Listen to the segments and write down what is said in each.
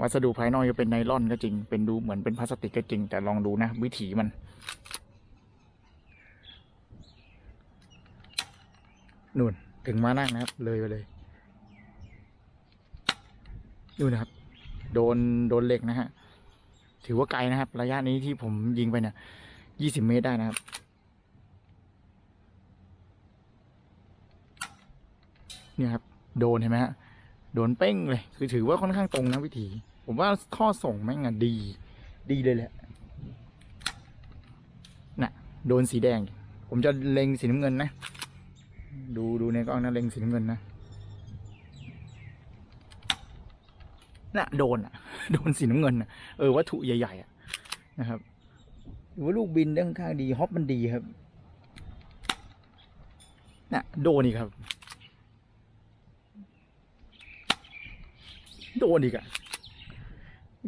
วัสดุภายนอกจะเป็นไนล่อนก็จริง เป็นดูเหมือนเป็นพลาสติกก็จริง แต่ลองดูนะวิถีมันนู่นถึงมานั่งนะครับ เลยไปเลยนู่นนะครับ โดนโดนเหล็กนะฮะ ถือว่าไกลนะครับ ระยะนี้ที่ผมยิงไปเนี่ยยี่สิบเมตรได้นะครับเนี่ยครับ โดนเห็นไหมฮะ โดนเป้งเลย คือถือว่าค่อนข้างตรงนะวิถี ผมว่าข้อส่งแม่งอะดี ดีเลยแหละน่ะ โดนสีแดง ผมจะเล็งสีน้ำเงินนะ ดูดูในกล้องนะเล็งสีน้ำเงินนะน่ะโดนอะ โดนสีน้ำเงินอะเออวัตถุใหญ่ๆอะนะครับถือว่าลูกบินได้ค่อนข้างดีฮอปมันดีครับน่ะโดนอีกครับ โดนอีกอะ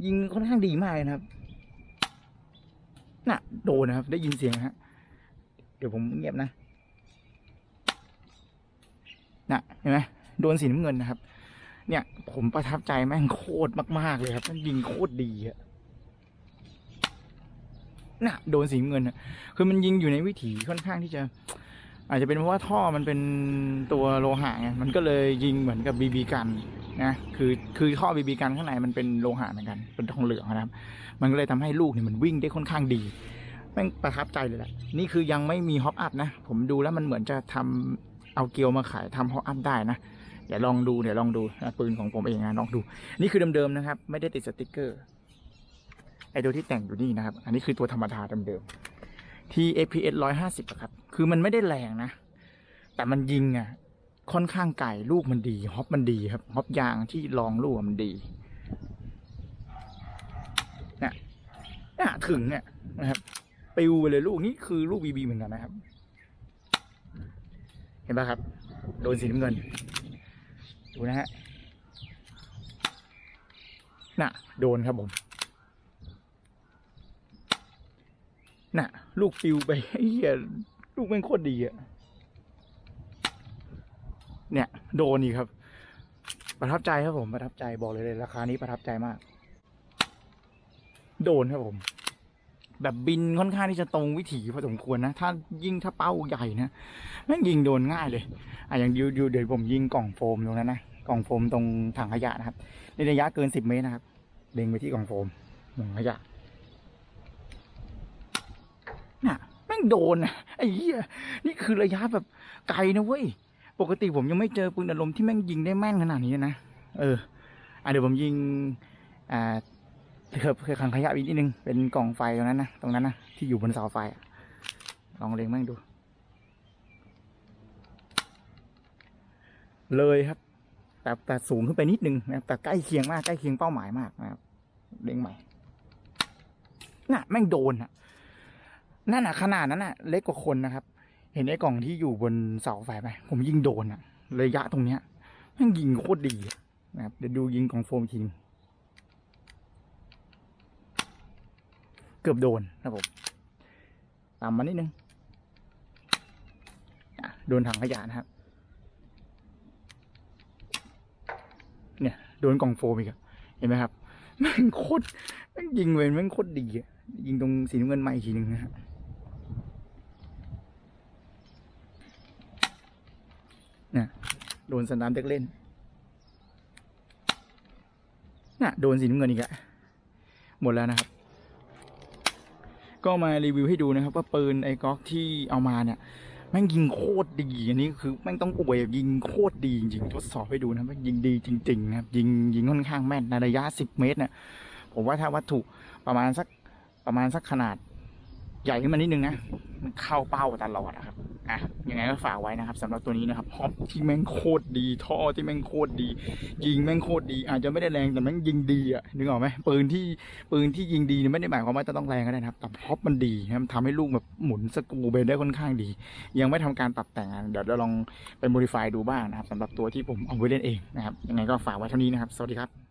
ยิงค่อนข้างดีมากเลยนะครับ น่ะ โดนนะครับ ได้ยินเสียงฮะ เดี๋ยวผมเงียบนะ น่ะ เห็นไหมโดนสีน้ำเงินนะครับ เนี่ย ผมประทับใจแม่งโคตรมาก ๆ เลยครับมันยิงโคตรดีอะน่ะ โดนสีเงินอะคือมันยิงอยู่ในวิถีค่อนข้างที่จะ อาจจะเป็นเพราะว่าท่อมันเป็นตัวโลหะไงมันก็เลยยิงเหมือนกับบีบีกันนะคือคือท่อบีบีกันข้างในมันเป็นโลหะเหมือนกัน เป็นทองเหลืองนะครับ มันก็เลยทำให้ลูกเนี่ยมันวิ่งได้ค่อนข้างดีแม่งประทับใจเลยแหละนี่คือยังไม่มีฮอปอัพนะ ผมดูแล้วมันเหมือนจะทำเอาเกลียวมาขายทำฮอปอัพได้นะเดี๋ยวลองดูเดี๋ยวลองดูนะปืนของผมเองนะลองดู นี่คือเดิมๆนะครับ ไม่ได้ติดสติกเกอร์ไอตัวที่แต่งอยู่นี่นะครับ อันนี้คือตัวธรรมดาเดิมๆที่ APS ร้อยห้าสิบครับ คือมันไม่ได้แรงนะ แต่มันยิงอะ ค่อนข้างไก่ลูกมันดีฮอปมันดีครับฮอปยางที่รองลูกมันดีเนี่ยเนี่ยถึงเนี่ยนะครับปิวไปเลยลูกนี้คือลูกบีบีเหมือนกันนะครับ เห็นปะครับ โดนสีน้ำเงิน ดูนะฮะน่ะ โดนครับผมน่ะ ลูกปิวไปเหี้ย ลูกแม่งโคตรดีอะเนี่ย โดนอีกครับ ประทับใจครับผมประทับใจบอกเลยเลยราคานี้ประทับใจมาก โดนครับผม แบบบินค่อนข้างที่จะตรงวิถีพอสมควรนะ ถ้ายิ่งถ้าเป้าใหญ่นะแม่งยิงโดนง่ายเลยอะอย่างยูยูเดี๋ยวผมยิงกล่องโฟมตรงนั้นนะกล่องโฟมตรงถังขยะนะครับในระยะเกินสิบเมตรนะครับเล็งไปที่กล่องโฟมถังขยะแม่ง โดนนะไอ้เหี้ยนี่คือระยะแบบไกลนะเว้ย ปกติผมยังไม่เจอปืนอารมณ์ที่แม่งยิงได้แม่นขนาดนี้นะ เออ อะเดี๋ยวผมยิง อ่าเกือบเคยขังขยะอีกนิดนึง เป็นกล่องไฟตรงนั้นนะ ตรงนั้นนะ ที่อยู่บนเสาไฟ ลองเล็งแม่งดู เลยครับ แต่แต่สูงขึ้นไปนิดนึงนะครับ แต่ใกล้เคียงมาก ใกล้เคียงเป้าหมายมากนะครับ เล็งใหม่ น่ะ แม่งโดนอะ นั่นน่ะขนาดนั้นน่ะเล็กกว่าคนนะครับ เห็นไอ้กล่องที่อยู่บนเสาไฟไหมผมยิงโดนอะระยะตรงเนี้ยแม่งยิงโคตรดีนะครับเดี๋ยวดูยิงของโฟมอีกทีนึงเกือบโดนนะผมตามมานิดนึงโดนถังขยะนะครับ เนี่ย โดนกล่องโฟมอีกเห็นไหมครับแม่งโคตรแม่งยิงเวนแม่งโคตรดีอะยิงตรงสีน้ำเงินมาอีกทีหนึ่งนะฮะ นี่ยโดนสนามเด็กเล่นน่ะโดนสีน้ำเงินอีกอะหมดแล้วนะครับ ก็มารีวิวให้ดูนะครับ ว่าปืนไอ้ก๊อกที่เอามาเนี่ยแม่งยิงโคตรดีอันนี้คือแม่งต้องอวยยิงโคตรดีจริงทดสอบให้ดูนะแม่งยิงดีจริงๆนะครับยิงยิงค่อนข้างแม่นในระยะสิบเมตรเนี่ยผมว่าถ้าวัตถุประมาณสักประมาณสักขนาดใหญ่ขึ้นมานิดนึงนะมันเข้าเป้าตลอดนะครับ อะยังไงก็ฝากไว้นะครับสำหรับตัวนี้นะครับฮอปที่แม่งโคตรดีท่อที่แม่งโคตรดี ยิงแม่งโคตรดี อาจจะไม่ได้แรงแต่แม่งยิงดีอะนึกออกไหมปืนที่ปืนที่ยิงดีเนี่ยไม่ได้หมายความว่าจะต้องแรงก็ได้นะครับแต่ฮอปมันดีนะครับทำให้ลูกแบบหมุนสกูเบนได้ค่อนข้างดี ยังไม่ทำการปรับแต่งเดี๋ยวเราลองไปโมดิฟายดูบ้างนะครับสำหรับตัวที่ผมเอาไว้เล่นเองนะครับยังไงก็ฝากไว้เท่านี้นะครับ สวัสดีครับ